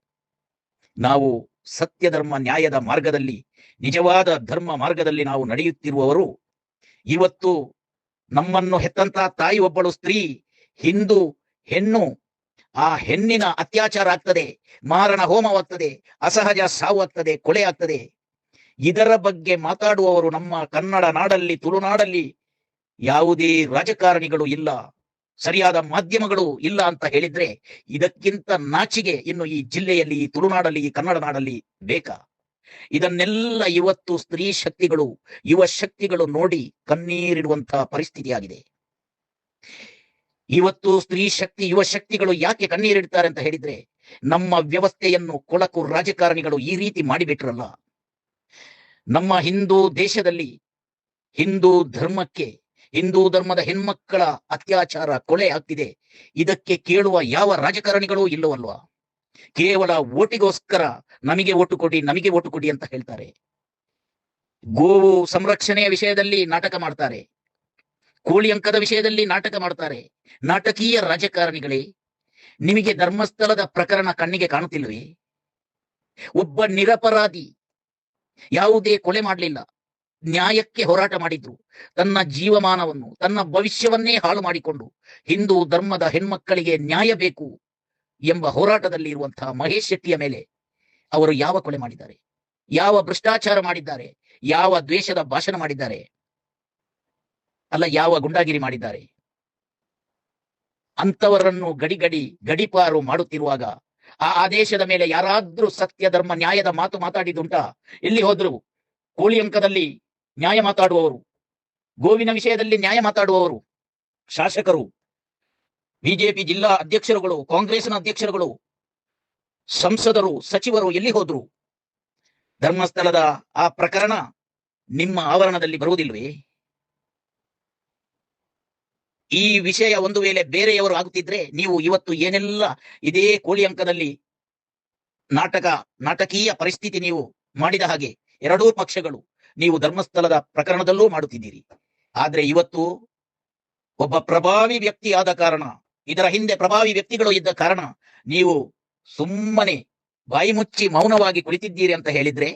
ನಾವು ಸತ್ಯ ಧರ್ಮ ನ್ಯಾಯದ ಮಾರ್ಗದಲ್ಲಿ, ನಿಜವಾದ ಧರ್ಮ ಮಾರ್ಗದಲ್ಲಿ ನಾವು ನಡೆಯುತ್ತಿರುವವರು ಇವತ್ತು ನಮ್ಮನ್ನು ಹೆತ್ತಂತ ತಾಯಿ ಒಬ್ಬಳು ಸ್ತ್ರೀ, ಹಿಂದೂ ಹೆಣ್ಣು. ಆ ಹೆಣ್ಣಿನ ಅತ್ಯಾಚಾರ ಆಗ್ತದೆ, ಮಾರಣ ಹೋಮವಾಗ್ತದೆ, ಅಸಹಜ ಸಾವು ಆಗ್ತದೆ ಕೊಲೆ ಆಗ್ತದೆ. ಇದರ ಬಗ್ಗೆ ಮಾತಾಡುವವರು ನಮ್ಮ ಕನ್ನಡ ನಾಡಲ್ಲಿ, ತುಳುನಾಡಲ್ಲಿ ಯಾವುದೇ ರಾಜಕಾರಣಿಗಳು ಇಲ್ಲ, ಸರಿಯಾದ ಮಾಧ್ಯಮಗಳು ಇಲ್ಲ ಅಂತ ಹೇಳಿದ್ರೆ ಇದಕ್ಕಿಂತ ನಾಚಿಗೆ ಇನ್ನು ಈ ಜಿಲ್ಲೆಯಲ್ಲಿ, ಈ ತುಳುನಾಡಲ್ಲಿ, ಈ ಕನ್ನಡ ನಾಡಲ್ಲಿ ಬೇಕಾ? ಇದನ್ನೆಲ್ಲ ಇವತ್ತು ಸ್ತ್ರೀ ಶಕ್ತಿಗಳು, ಯುವ ಶಕ್ತಿಗಳು ನೋಡಿ ಕಣ್ಣೀರಿಡುವಂತಹ ಪರಿಸ್ಥಿತಿಯಾಗಿದೆ. ಇವತ್ತು ಸ್ತ್ರೀ ಶಕ್ತಿ, ಯುವ ಶಕ್ತಿಗಳು ಯಾಕೆ ಕಣ್ಣೀರಿಡ್ತಾರೆ ಅಂತ ಹೇಳಿದ್ರೆ, ನಮ್ಮ ವ್ಯವಸ್ಥೆಯನ್ನು ಕೊಳಕು ರಾಜಕಾರಣಿಗಳು ಈ ರೀತಿ ಮಾಡಿಬಿಟ್ರಲ್ಲ. ನಮ್ಮ ಹಿಂದೂ ದೇಶದಲ್ಲಿ ಹಿಂದೂ ಧರ್ಮಕ್ಕೆ, ಹಿಂದೂ ಧರ್ಮದ ಹೆಣ್ಮಕ್ಕಳ ಅತ್ಯಾಚಾರ ಕೊಲೆ ಆಗ್ತಿದೆ. ಇದಕ್ಕೆ ಕೇಳುವ ಯಾವ ರಾಜಕಾರಣಿಗಳೂ ಇಲ್ಲವಲ್ವಾ? ಕೇವಲ ಓಟಿಗೋಸ್ಕರ ನಮಗೆ ಓಟು ಕೊಡಿ, ನಮಗೆ ಓಟು ಕೊಡಿ ಅಂತ ಹೇಳ್ತಾರೆ. ಗೋವು ಸಂರಕ್ಷಣೆಯ ವಿಷಯದಲ್ಲಿ ನಾಟಕ ಮಾಡ್ತಾರೆ. ಕೋಳಿ ಅಂಕದ ವಿಷಯದಲ್ಲಿ ನಾಟಕ ಮಾಡ್ತಾರೆ. ನಾಟಕೀಯ ರಾಜಕಾರಣಿಗಳೇ, ನಿಮಗೆ ಧರ್ಮಸ್ಥಳದ ಪ್ರಕರಣ ಕಣ್ಣಿಗೆ ಕಾಣುತ್ತಿಲ್ಲವೇ? ಒಬ್ಬ ನಿರಪರಾಧಿ ಯಾವುದೇ ಕೊಲೆ ಮಾಡಲಿಲ್ಲ, ನ್ಯಾಯಕ್ಕೆ ಹೋರಾಟ ಮಾಡಿದ್ರು. ತನ್ನ ಜೀವಮಾನವನ್ನು, ತನ್ನ ಭವಿಷ್ಯವನ್ನೇ ಹಾಳು ಮಾಡಿಕೊಂಡು ಹಿಂದೂ ಧರ್ಮದ ಹೆಣ್ಮಕ್ಕಳಿಗೆ ನ್ಯಾಯ ಬೇಕು. ಎಂಬ ಹೋರಾಟದಲ್ಲಿ ಇರುವಂತಹ ಮಹೇಶ್ ಶೆಟ್ಟಿಯ ಮೇಲೆ ಅವರು ಯಾವ ಕೊಲೆ ಮಾಡಿದ್ದಾರೆ? ಯಾವ ಭ್ರಷ್ಟಾಚಾರ ಮಾಡಿದ್ದಾರೆ? ಯಾವ ದ್ವೇಷದ ಭಾಷಣ ಮಾಡಿದ್ದಾರೆ? ಅಲ್ಲ, ಯಾವ ಗುಂಡಾಗಿರಿ ಮಾಡಿದ್ದಾರೆ? ಅಂತವರನ್ನು ಗಡಿಗಡಿ ಗಡಿ ಗಡಿಪಾರು ಮಾಡುತ್ತಿರುವಾಗ ಆ ಆದೇಶದ ಮೇಲೆ ಯಾರಾದ್ರೂ ಸತ್ಯ, ಧರ್ಮ, ನ್ಯಾಯದ ಮಾತು ಮಾತಾಡಿದುಂಟಾ ಎಲ್ಲಿ ಹೋದ್ರು? ಕೋಳಿ ಅಂಕದಲ್ಲಿ ನ್ಯಾಯ ಮಾತಾಡುವವರು, ಗೋವಿನ ವಿಷಯದಲ್ಲಿ ನ್ಯಾಯ ಮಾತಾಡುವವರು, ಶಾಸಕರು ಬಿಜೆಪಿ ಜಿಲ್ಲಾ ಅಧ್ಯಕ್ಷರುಗಳು ಕಾಂಗ್ರೆಸ್ನ ಅಧ್ಯಕ್ಷರುಗಳು, ಸಂಸದರು, ಸಚಿವರು ಎಲ್ಲಿ ಹೋದ್ರು? ಧರ್ಮಸ್ಥಳದ ಆ ಪ್ರಕರಣ ನಿಮ್ಮ ಆವರಣದಲ್ಲಿ ಬರುವುದಿಲ್ಲವೇ ಈ ವಿಷಯ ಒಂದು ವೇಳೆ ಬೇರೆಯವರು ಆಗುತ್ತಿದ್ರೆ ನೀವು ಇವತ್ತು ಏನೆಲ್ಲ ಇದೇ ಕೋಳಿ ಅಂಕದಲ್ಲಿ ನಾಟಕ, ನಾಟಕೀಯ ಪರಿಸ್ಥಿತಿ ನೀವು ಮಾಡಿದ ಹಾಗೆ ಎರಡೂ ಪಕ್ಷಗಳು ನೀವು ಧರ್ಮಸ್ಥಳದ ಪ್ರಕರಣದಲ್ಲೂ ಮಾಡುತ್ತಿದ್ದೀರಿ. ಆದ್ರೆ ಇವತ್ತು ಒಬ್ಬ ಪ್ರಭಾವಿ ವ್ಯಕ್ತಿ ಆದ ಕಾರಣ ಇದರ ಹಿಂದೆ ಪ್ರಭಾವಿ ವ್ಯಕ್ತಿಗಳು ಇದ್ದ ಕಾರಣ ನೀವು ಸುಮ್ಮನೆ ಬಾಯಿ ಮುಚ್ಚಿ ಮೌನವಾಗಿ ಕುಳಿತಿದ್ದೀರಿ ಅಂತ ಹೇಳಿದ್ರೆ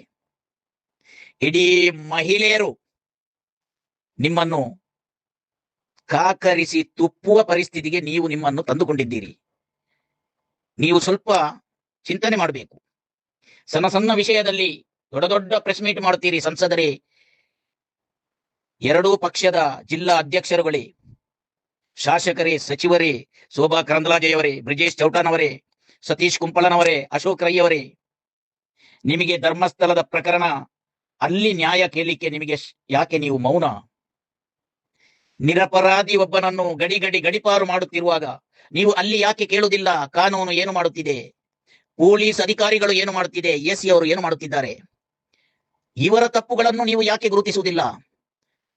ಇಡೀ ಮಹಿಳೆಯರು ನಿಮ್ಮನ್ನು ಕಾಕರಿಸಿ ತುಪ್ಪುವ ಪರಿಸ್ಥಿತಿಗೆ ನೀವು ನಿಮ್ಮನ್ನು ತಂದುಕೊಂಡಿದ್ದೀರಿ. ನೀವು ಸ್ವಲ್ಪ ಚಿಂತನೆ ಮಾಡಬೇಕು. ಸಣ್ಣ ಸಣ್ಣ ವಿಷಯದಲ್ಲಿ ದೊಡ್ಡ ದೊಡ್ಡ ಪ್ರೆಸ್ ಮೀಟ್ ಮಾಡುತ್ತೀರಿ ಸಂಸದರೇ. ಎರಡೂ ಪಕ್ಷದ ಜಿಲ್ಲಾ ಅಧ್ಯಕ್ಷರುಗಳೇ ಶಾಸಕರೇ, ಸಚಿವರೇ, ಶೋಭಾ ಕರಂದ್ಲಾಜೆಯವರೇ, ಬ್ರಿಜೇಶ್ ಚೌಟಾನವರೇ, ಸತೀಶ್ ಕುಂಪಳನವರೇ ಅಶೋಕ್ ರೈಯವರೇ, ನಿಮಗೆ ಧರ್ಮಸ್ಥಳದ ಪ್ರಕರಣ, ಅಲ್ಲಿ ನ್ಯಾಯ ಕೇಳಲಿಕ್ಕೆ ನಿಮಗೆ ಯಾಕೆ ನೀವು ಮೌನ? ನಿರಪರಾಧಿ ಒಬ್ಬನನ್ನು ಗಡಿ ಗಡಿ ಗಡಿಪಾರು ಮಾಡುತ್ತಿರುವಾಗ ನೀವು ಅಲ್ಲಿ ಯಾಕೆ ಕೇಳುವುದಿಲ್ಲ? ಕಾನೂನು ಏನು ಮಾಡುತ್ತಿದೆ? ಪೊಲೀಸ್ ಅಧಿಕಾರಿಗಳು ಏನು ಮಾಡುತ್ತಿದೆ? ಎಸಿ ಅವರು ಏನು ಮಾಡುತ್ತಿದ್ದಾರೆ? ಇವರ ತಪ್ಪುಗಳನ್ನು ನೀವು ಯಾಕೆ ಗುರುತಿಸುವುದಿಲ್ಲ?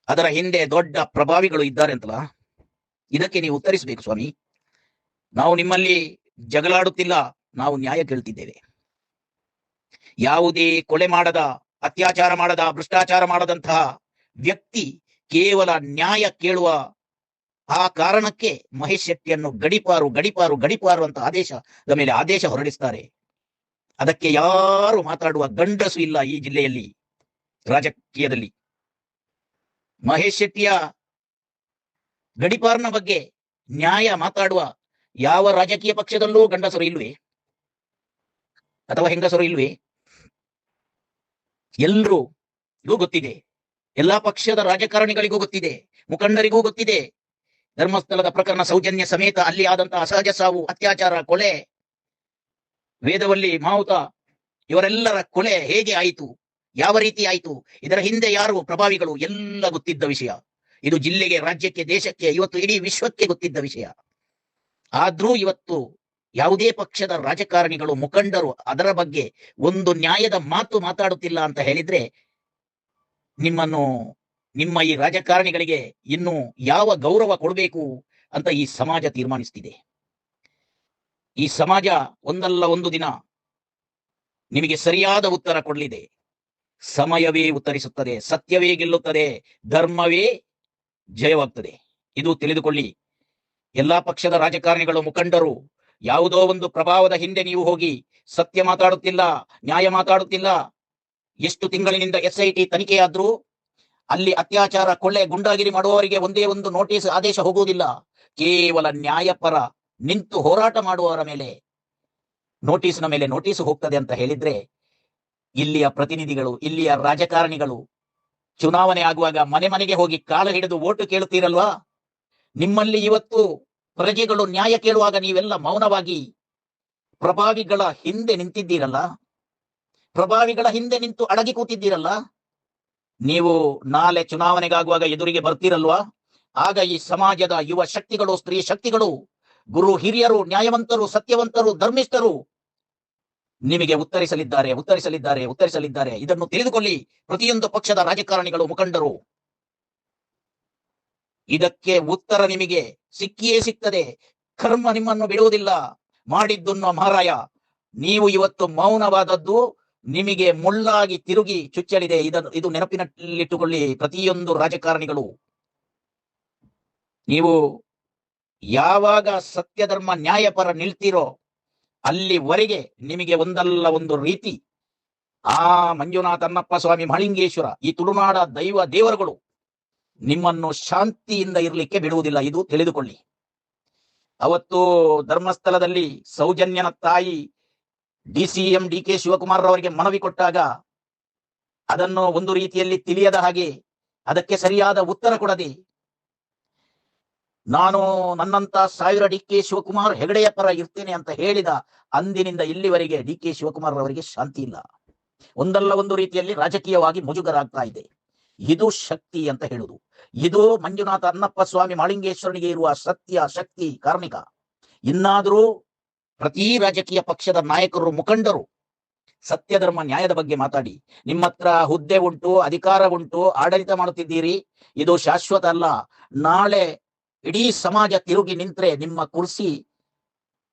ಅದರ ಹಿಂದೆ ದೊಡ್ಡ ಪ್ರಭಾವಿಗಳು ಇದ್ದಾರೆ ಅಂತಲ್ಲ ಇದಕ್ಕೆ ನೀವು ಉತ್ತರಿಸಬೇಕು ಸ್ವಾಮಿ. ನಾವು ನಿಮ್ಮಲ್ಲಿ ಜಗಳಾಡುತ್ತಿಲ್ಲ, ನಾವು ನ್ಯಾಯ ಕೇಳ್ತಿದ್ದೇವೆ. ಯಾವುದೇ ಕೊಲೆ ಮಾಡದ, ಅತ್ಯಾಚಾರ ಮಾಡದ, ಭ್ರಷ್ಟಾಚಾರ ಮಾಡದಂತಹ ವ್ಯಕ್ತಿ ಕೇವಲ ನ್ಯಾಯ ಕೇಳುವ ಆ ಕಾರಣಕ್ಕೆ ಮಹೇಶ್ ಶೆಟ್ಟಿಯನ್ನು ಗಡಿಪಾರು ಗಡಿಪಾರು ಗಡಿಪಾರು ಅಂತ ಆದೇಶದ ಮೇಲೆ ಆದೇಶ ಹೊರಡಿಸ್ತಾರೆ. ಅದಕ್ಕೆ ಯಾರು ಮಾತಾಡುವ ಗಂಡಸು ಇಲ್ಲ ಈ ಜಿಲ್ಲೆಯಲ್ಲಿ, ರಾಜಕೀಯದಲ್ಲಿ. ಮಹೇಶ್ ಶೆಟ್ಟಿಯ ಗಡಿಪಾರ್ನ ಬಗ್ಗೆ ನ್ಯಾಯ ಮಾತಾಡುವ ಯಾವ ರಾಜಕೀಯ ಪಕ್ಷದಲ್ಲೂ ಗಂಡಸರು ಇಲ್ವೇ? ಅಥವಾ ಹೆಂಗಸರು ಇಲ್ವೇ? ಎಲ್ರೂ ಗೊತ್ತಿದೆ. ಎಲ್ಲಾ ಪಕ್ಷದ ರಾಜಕಾರಣಿಗಳಿಗೂ ಗೊತ್ತಿದೆ. ಮುಖಂಡರಿಗೂ ಗೊತ್ತಿದೆ. ಧರ್ಮಸ್ಥಳದ ಪ್ರಕರಣ ಸೌಜನ್ಯ ಸಮೇತ ಅಲ್ಲಿ ಆದಂತಹ ಅಸಹಜ ಸಾವು, ಅತ್ಯಾಚಾರ, ಕೊಲೆ, ವೇದವಲ್ಲಿ ಮಾವುತ, ಇವರೆಲ್ಲರ ಕೊಲೆ ಹೇಗೆ ಆಯಿತು? ಯಾವ ರೀತಿ ಆಯಿತು? ಇದರ ಹಿಂದೆ ಯಾರು ಪ್ರಭಾವಿಗಳು? ಎಲ್ಲ ಗೊತ್ತಿದ್ದ ವಿಷಯ. ಇದು ಜಿಲ್ಲೆಗೆ, ರಾಜ್ಯಕ್ಕೆ, ದೇಶಕ್ಕೆ, ಇವತ್ತು ಇಡೀ ವಿಶ್ವಕ್ಕೆ ಗೊತ್ತಿದ್ದ ವಿಷಯ. ಆದ್ರೂ ಇವತ್ತು ಯಾವುದೇ ಪಕ್ಷದ ರಾಜಕಾರಣಿಗಳು, ಮುಖಂಡರು ಅದರ ಬಗ್ಗೆ ಒಂದು ನ್ಯಾಯದ ಮಾತು ಮಾತಾಡುತ್ತಿಲ್ಲ ಅಂತ ಹೇಳಿದ್ರೆ ನಿಮ್ಮನ್ನು, ನಿಮ್ಮ ಈ ರಾಜಕಾರಣಿಗಳಿಗೆ ಇನ್ನು ಯಾವ ಗೌರವ ಕೊಡಬೇಕು ಅಂತ ಈ ಸಮಾಜ ತೀರ್ಮಾನಿಸ್ತಿದೆ. ಈ ಸಮಾಜ ಒಂದಲ್ಲ ಒಂದು ದಿನ ನಿಮಗೆ ಸರಿಯಾದ ಉತ್ತರ ಕೊಡಲಿದೆ. ಸಮಯವೇ ಉತ್ತರಿಸುತ್ತದೆ, ಸತ್ಯವೇ ಗೆಲ್ಲುತ್ತದೆ, ಧರ್ಮವೇ ಜಯವಾಗ್ತದೆ. ಇದು ತಿಳಿದುಕೊಳ್ಳಿ. ಎಲ್ಲಾ ಪಕ್ಷದ ರಾಜಕಾರಣಿಗಳು ಮುಖಂಡರು, ಯಾವುದೋ ಒಂದು ಪ್ರಭಾವದ ಹಿಂದೆ ನೀವು ಹೋಗಿ ಸತ್ಯ ಮಾತಾಡುತ್ತಿಲ್ಲ, ನ್ಯಾಯ ಮಾತಾಡುತ್ತಿಲ್ಲ. ಎಷ್ಟು ತಿಂಗಳಿನಿಂದ ಎಸ್ ಐ ಟಿ ತನಿಖೆಯಾದ್ರೂ ಅಲ್ಲಿ ಅತ್ಯಾಚಾರ ಕೊಳ್ಳೆ ಗುಂಡಾಗಿರಿ ಮಾಡುವವರಿಗೆ ಒಂದೇ ಒಂದು ನೋಟಿಸ್ ಆದೇಶ ಹೋಗುವುದಿಲ್ಲ. ಕೇವಲ ನ್ಯಾಯಪರ ನಿಂತು ಹೋರಾಟ ಮಾಡುವವರ ಮೇಲೆ ನೋಟಿಸ್ನ ಮೇಲೆ ನೋಟಿಸ್ ಹೋಗ್ತದೆ ಅಂತ ಹೇಳಿದ್ರೆ ಇಲ್ಲಿಯ ಪ್ರತಿನಿಧಿಗಳು, ಇಲ್ಲಿಯ ರಾಜಕಾರಣಿಗಳು ಚುನಾವಣೆ ಆಗುವಾಗ ಮನೆ ಮನೆಗೆ ಹೋಗಿ ಕಾಲ ಹಿಡಿದು ಓಟು ಕೇಳುತ್ತೀರಲ್ವಾ? ನಿಮ್ಮಲ್ಲಿ ಇವತ್ತು ಪ್ರಜೆಗಳು ನ್ಯಾಯ ಕೇಳುವಾಗ ನೀವೆಲ್ಲ ಮೌನವಾಗಿ ಪ್ರಭಾವಿಗಳ ಹಿಂದೆ ನಿಂತಿದ್ದೀರಲ್ಲ? ಪ್ರಭಾವಿಗಳ ಹಿಂದೆ ನಿಂತು ಅಡಗಿ ಕೂತಿದ್ದೀರಲ್ಲ? ನೀವು ನಾಳೆ ಚುನಾವಣೆಗಾಗುವಾಗ ಎದುರಿಗೆ ಬರ್ತೀರಲ್ವಾ? ಆಗ ಈ ಸಮಾಜದ ಯುವ ಶಕ್ತಿಗಳು, ಸ್ತ್ರೀ ಶಕ್ತಿಗಳು, ಗುರು ಹಿರಿಯರು, ನ್ಯಾಯವಂತರು, ಸತ್ಯವಂತರು, ಧರ್ಮಿಷ್ಠರು ನಿಮಗೆ ಉತ್ತರಿಸಲಿದ್ದಾರೆ ಉತ್ತರಿಸಲಿದ್ದಾರೆ ಉತ್ತರಿಸಲಿದ್ದಾರೆ. ಇದನ್ನು ತಿಳಿದುಕೊಳ್ಳಿ. ಪ್ರತಿಯೊಂದು ಪಕ್ಷದ ರಾಜಕಾರಣಿಗಳು, ಮುಖಂಡರು. ಇದಕ್ಕೆ ಉತ್ತರ ನಿಮಗೆ ಸಿಕ್ಕಿಯೇ ಸಿಗ್ತದೆ. ಕರ್ಮ ನಿಮ್ಮನ್ನು ಬಿಡುವುದಿಲ್ಲ. ಮಾಡಿದ್ದನ್ನು ಮಹಾರಾಯ. ನೀವು ಇವತ್ತು ಮೌನವಾದದ್ದು ನಿಮಗೆ ಮುಳ್ಳಾಗಿ ತಿರುಗಿ ಚುಚ್ಚಲಿದೆ. ಇದನ್ನು ಇದು ನೆನಪಿನಲ್ಲಿಟ್ಟುಕೊಳ್ಳಿ ಪ್ರತಿಯೊಂದು ರಾಜಕಾರಣಿಗಳು. ನೀವು ಯಾವಾಗ ಸತ್ಯಧರ್ಮ ನ್ಯಾಯಪರ ನಿಲ್ತೀರೋ ಅಲ್ಲಿವರೆಗೆ ನಿಮಗೆ ಒಂದಲ್ಲ ಒಂದು ರೀತಿ. ಆ ಮಂಜುನಾಥ ಅನ್ನಪ್ಪ ಸ್ವಾಮಿ ಮಳಿಂಗೇಶ್ವರ, ಈ ತುಳುನಾಡ ದೈವ ದೇವರುಗಳು ನಿಮ್ಮನ್ನು ಶಾಂತಿಯಿಂದ ಇರಲಿಕ್ಕೆ ಬಿಡುವುದಿಲ್ಲ, ಇದು ತಿಳಿದುಕೊಳ್ಳಿ. ಅವತ್ತು ಧರ್ಮಸ್ಥಳದಲ್ಲಿ ಸೌಜನ್ಯನ ತಾಯಿ D C M D K Shivakumar ಅವರಿಗೆ ಮನವಿ ಕೊಟ್ಟಾಗ ಅದನ್ನು ಒಂದು ರೀತಿಯಲ್ಲಿ ತಿಳಿಯದ ಹಾಗೆ ಅದಕ್ಕೆ ಸರಿಯಾದ ಉತ್ತರ ಕೊಡದೆ ನಾನು ನನ್ನಂತ ಸಾವಿರ ಡಿ ಕೆ ಶಿವಕುಮಾರ್ ಹೆಗಡೆಯ ಪರ ಇರ್ತೇನೆ ಅಂತ ಹೇಳಿದ ಅಂದಿನಿಂದ ಇಲ್ಲಿವರೆಗೆ ಡಿ ಕೆ ಶಿವಕುಮಾರ್ ಅವರಿಗೆ ಶಾಂತಿ ಇಲ್ಲ. ಒಂದಲ್ಲ ಒಂದು ರೀತಿಯಲ್ಲಿ ರಾಜಕೀಯವಾಗಿ ಮುಜುಗರಾಗ್ತಾ ಇದೆ. ಇದು ಶಕ್ತಿ ಅಂತ ಹೇಳುದು. ಇದು ಮಂಜುನಾಥ ಅನ್ನಪ್ಪ ಸ್ವಾಮಿ ಮಾಳಿಂಗೇಶ್ವರನಿಗೆ ಇರುವ ಸತ್ಯ, ಶಕ್ತಿ, ಕಾರ್ಮಿಕ. ಇನ್ನಾದರೂ ಪ್ರತಿ ರಾಜಕೀಯ ಪಕ್ಷದ ನಾಯಕರು, ಮುಖಂಡರು ಸತ್ಯ ಧರ್ಮ ನ್ಯಾಯದ ಬಗ್ಗೆ ಮಾತಾಡಿ. ನಿಮ್ಮ ಹತ್ರ ಹುದ್ದೆ ಉಂಟು, ಅಧಿಕಾರ ಉಂಟು, ಆಡಳಿತ ಮಾಡುತ್ತಿದ್ದೀರಿ. ಇದು ಶಾಶ್ವತ ಅಲ್ಲ. ನಾಳೆ ಇಡೀ ಸಮಾಜ ತಿರುಗಿ ನಿಂತ್ರೆ ನಿಮ್ಮ ಕುರ್ಸಿ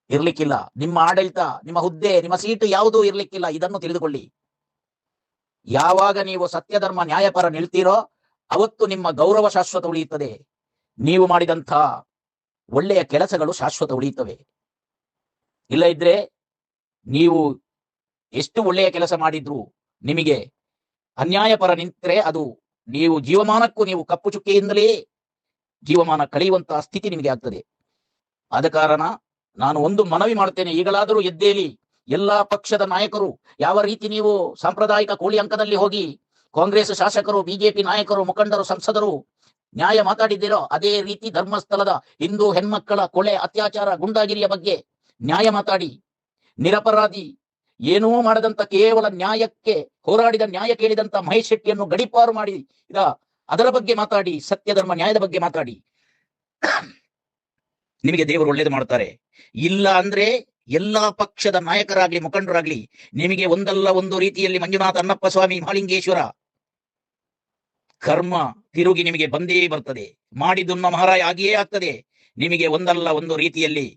ಇರ್ಲಿಕ್ಕಿಲ್ಲ, ನಿಮ್ಮ ಆಡಳಿತ, ನಿಮ್ಮ ಹುದ್ದೆ, ನಿಮ್ಮ ಸೀಟು ಯಾವುದೂ ಇರ್ಲಿಕ್ಕಿಲ್ಲ. ಇದನ್ನು ತಿಳಿದುಕೊಳ್ಳಿ. ಯಾವಾಗ ನೀವು ಸತ್ಯ ಧರ್ಮ ನ್ಯಾಯಪರ ನಿಲ್ತೀರೋ ಅವತ್ತು ನಿಮ್ಮ ಗೌರವ ಶಾಶ್ವತ ಉಳಿಯುತ್ತದೆ. ನೀವು ಮಾಡಿದಂಥ ಒಳ್ಳೆಯ ಕೆಲಸಗಳು ಶಾಶ್ವತ ಉಳಿಯುತ್ತವೆ. ಇಲ್ಲ ಇದ್ರೆ ನೀವು ಎಷ್ಟು ಒಳ್ಳೆಯ ಕೆಲಸ ಮಾಡಿದ್ರು ನಿಮಗೆ ಅನ್ಯಾಯಪರ ನಿಂತರೆ ಅದು ನೀವು ಜೀವಮಾನಕ್ಕೂ ನೀವು ಕಪ್ಪು ಚುಕ್ಕೆಯಿಂದಲೇ ಜೀವಮಾನ ಕಳೆಯುವಂತಹ ಸ್ಥಿತಿ ನಿಮಗೆ ಆಗ್ತದೆ. ಆದ ಕಾರಣ ನಾನು ಒಂದು ಮನವಿ ಮಾಡುತ್ತೇನೆ, ಈಗಲಾದರೂ ಎದ್ದೇಲಿ ಎಲ್ಲಾ ಪಕ್ಷದ ನಾಯಕರು, ಯಾವ ರೀತಿ ನೀವು ಸಾಂಪ್ರದಾಯಿಕ ಕೋಳಿ ಅಂಕದಲ್ಲಿ ಹೋಗಿ, ಕಾಂಗ್ರೆಸ್ ಶಾಸಕರು, ಬಿಜೆಪಿ ನಾಯಕರು, ಮುಖಂಡರು, ಸಂಸದರು ನ್ಯಾಯ ಮಾತಾಡಿದ್ದೀರೋ, ಅದೇ ರೀತಿ ಧರ್ಮಸ್ಥಳದ ಹಿಂದೂ ಹೆಣ್ಮಕ್ಕಳ ಕೊಳೆ ಅತ್ಯಾಚಾರ, ಗುಂಡಾಗಿರಿಯ ಬಗ್ಗೆ ನ್ಯಾಯ ಮಾತಾಡಿ, ನಿರಪರಾಧಿ, ಏನೂ ಮಾಡದಂತ ಕೇವಲ ನ್ಯಾಯಕ್ಕೆ ಹೋರಾಡಿದ ನ್ಯಾಯ ಕೇಳಿದಂತ ಮಹೇಶ್ ಶೆಟ್ಟಿಯನ್ನು ಗಡಿಪಾರು ಮಾಡಿ, ಇದ ಅದರ ಬಗ್ಗೆ ಮಾತಾಡಿ ಸತ್ಯ ಧರ್ಮ ನ್ಯಾಯದ ಬಗ್ಗೆ ಮಾತಾಡಿ. ನಿಮಗೆ ದೇವರು ಒಳ್ಳೇದು ಮಾಡ್ತಾರೆ ಇಲ್ಲ ಅಂದ್ರೆ ಎಲ್ಲಾ ಪಕ್ಷದ ನಾಯಕರಾಗ್ಲಿ, ಮುಖಂಡರಾಗ್ಲಿ, ನಿಮಗೆ ಒಂದಲ್ಲ ಒಂದು ರೀತಿಯಲ್ಲಿ ಮಂಜುನಾಥ ಅಣ್ಣಪ್ಪ ಸ್ವಾಮಿ ಮಹಾಲಿಂಗೇಶ್ವರ ಕರ್ಮ ತಿರುಗಿ ನಿಮಗೆ ಬಂದೇ ಬರ್ತದೆ. ಮಾಡಿದುನ್ನ ಮಹಾರಾಯ ಆಗಿಯೇ ಆಗ್ತದೆ. ನಿಮಗೆ ಒಂದಲ್ಲ ಒಂದು ರೀತಿಯಲ್ಲಿ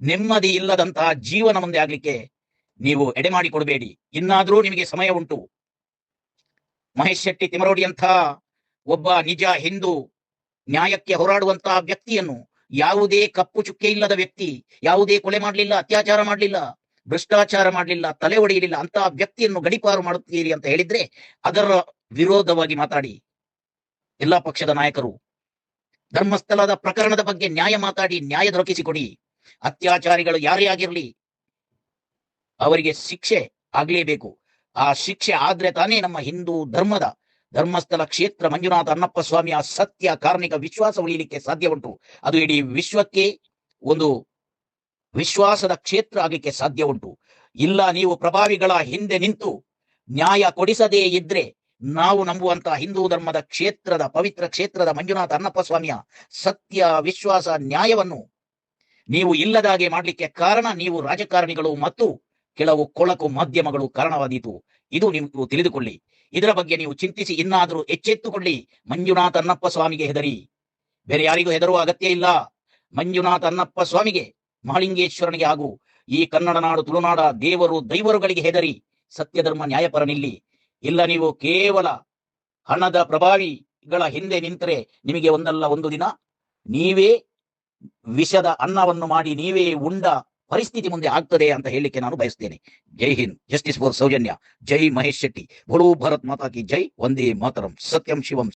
ನೆಮ್ಮದಿ ಇಲ್ಲದಂತಹ ಜೀವನ ಮುಂದೆ ಆಗ್ಲಿಕ್ಕೆ ನೀವು ಎಡೆ ಮಾಡಿ ಕೊಡಬೇಡಿ ಇನ್ನಾದ್ರೂ ನಿಮಗೆ ಸಮಯ ಉಂಟು. ಮಹೇಶ್ ಶೆಟ್ಟಿ ತಿಮರೋಡಿ ಅಂತ ಒಬ್ಬ ನಿಜ ಹಿಂದೂ ನ್ಯಾಯಕ್ಕೆ ಹೋರಾಡುವಂತಹ ವ್ಯಕ್ತಿಯನ್ನು ಯಾವುದೇ ಕಪ್ಪು ಚುಕ್ಕೆ ಇಲ್ಲದ ವ್ಯಕ್ತಿ, ಯಾವುದೇ ಕೊಲೆ ಮಾಡಲಿಲ್ಲ, ಅತ್ಯಾಚಾರ ಮಾಡಲಿಲ್ಲ, ಭ್ರಷ್ಟಾಚಾರ ಮಾಡಲಿಲ್ಲ, ತಲೆ ಒಡೆಯಲಿಲ್ಲ ಅಂತಹ ವ್ಯಕ್ತಿಯನ್ನು ಗಡಿಪಾರು ಮಾಡುತ್ತೀರಿ ಅಂತ ಹೇಳಿದ್ರೆ ಅದರ ವಿರೋಧವಾಗಿ ಮಾತಾಡಿ. ಎಲ್ಲಾ ಪಕ್ಷದ ನಾಯಕರು, ಧರ್ಮಸ್ಥಳದ ಪ್ರಕರಣದ ಬಗ್ಗೆ ನ್ಯಾಯ ಮಾತಾಡಿ, ನ್ಯಾಯ ದೊರಕಿಸಿಕೊಡಿ. ಅತ್ಯಾಚಾರಿಗಳು ಯಾರೇ ಆಗಿರಲಿ, ಅವರಿಗೆ ಶಿಕ್ಷೆ ಆಗ್ಲೇಬೇಕು. ಆ ಶಿಕ್ಷೆ ಆದ್ರೆ ತಾನೇ ನಮ್ಮ ಹಿಂದೂ ಧರ್ಮದ ಧರ್ಮಸ್ಥಳ ಕ್ಷೇತ್ರ ಮಂಜುನಾಥ ಅಣ್ಣಪ್ಪ ಸ್ವಾಮಿಯ ಸತ್ಯ ಕಾರ್ಣಿಕ ವಿಶ್ವಾಸ ಉಳಿಯಲಿಕ್ಕೆ ಸಾಧ್ಯ ಉಂಟು ಅದು ಇಡೀ ವಿಶ್ವಕ್ಕೆ ಒಂದು ವಿಶ್ವಾಸದ ಕ್ಷೇತ್ರ ಆಗಲಿಕ್ಕೆ ಸಾಧ್ಯ ಉಂಟು ಇಲ್ಲ ನೀವು ಪ್ರಭಾವಿಗಳ ಹಿಂದೆ ನಿಂತು ನ್ಯಾಯ ಕೊಡಿಸದೇ ಇದ್ರೆ ನಾವು ನಂಬುವಂತಹ ಹಿಂದೂ ಧರ್ಮದ ಕ್ಷೇತ್ರದ, ಪವಿತ್ರ ಕ್ಷೇತ್ರದ ಮಂಜುನಾಥ ಅಣ್ಣಪ್ಪ ಸ್ವಾಮಿಯ ಸತ್ಯ, ವಿಶ್ವಾಸ, ನ್ಯಾಯವನ್ನು ನೀವು ಇಲ್ಲದಾಗೆ ಮಾಡಲಿಕ್ಕೆ ಕಾರಣ ನೀವು ರಾಜಕಾರಣಿಗಳು ಮತ್ತು ಕೆಲವು ಕೊಳಕು ಮಾಧ್ಯಮಗಳು ಕಾರಣವಾದೀತು. ಇದು ನೀವು ತಿಳಿದುಕೊಳ್ಳಿ. ಇದರ ಬಗ್ಗೆ ನೀವು ಚಿಂತಿಸಿ ಇನ್ನಾದರೂ ಎಚ್ಚೆತ್ತುಕೊಳ್ಳಿ. ಮಂಜುನಾಥ ಅನ್ನಪ್ಪ ಸ್ವಾಮಿಗೆ ಹೆದರಿ. ಬೇರೆ ಯಾರಿಗೂ ಹೆದರುವ ಅಗತ್ಯ ಇಲ್ಲ. ಮಂಜುನಾಥ ಅನ್ನಪ್ಪ ಸ್ವಾಮಿಗೆ ಮಹಾಲಿಂಗೇಶ್ವರನಿಗೆ ಹಾಗೂ ಈ ಕನ್ನಡ ನಾಡು, ತುಳುನಾಡ ದೇವರು, ದೈವರುಗಳಿಗೆ ಹೆದರಿ. ಸತ್ಯಧರ್ಮ, ನ್ಯಾಯಪರ ನಿಲ್ಲಿ. ಇಲ್ಲ ನೀವು ಕೇವಲ ಹಣದ ಪ್ರಭಾವಿಗಳ ಹಿಂದೆ ನಿಂತರೆ ನಿಮಗೆ ಒಂದಲ್ಲ ಒಂದು ದಿನ. ನೀವೇ ವಿಷದ ಅನ್ನವನ್ನು ಮಾಡಿ ನೀವೇ ಉಂಡ ಪರಿಸ್ಥಿತಿ ಮುಂದೆ ಆಗ್ತದೆ ಅಂತ ಹೇಳಲಿಕ್ಕೆ ನಾನು ಬಯಸ್ತೇನೆ. ಜೈ ಹಿಂದ್. Justice for Soujanya. ಜೈ ಮಹೇಶ್ ಶೆಟ್ಟಿ. ಬಳು ಭರತ್ ಮಾತಾ ಕಿ ಜೈ. ಒಂದೇ ಮಾತರಂ. ಸತ್ಯಂ ಶಿವಂ.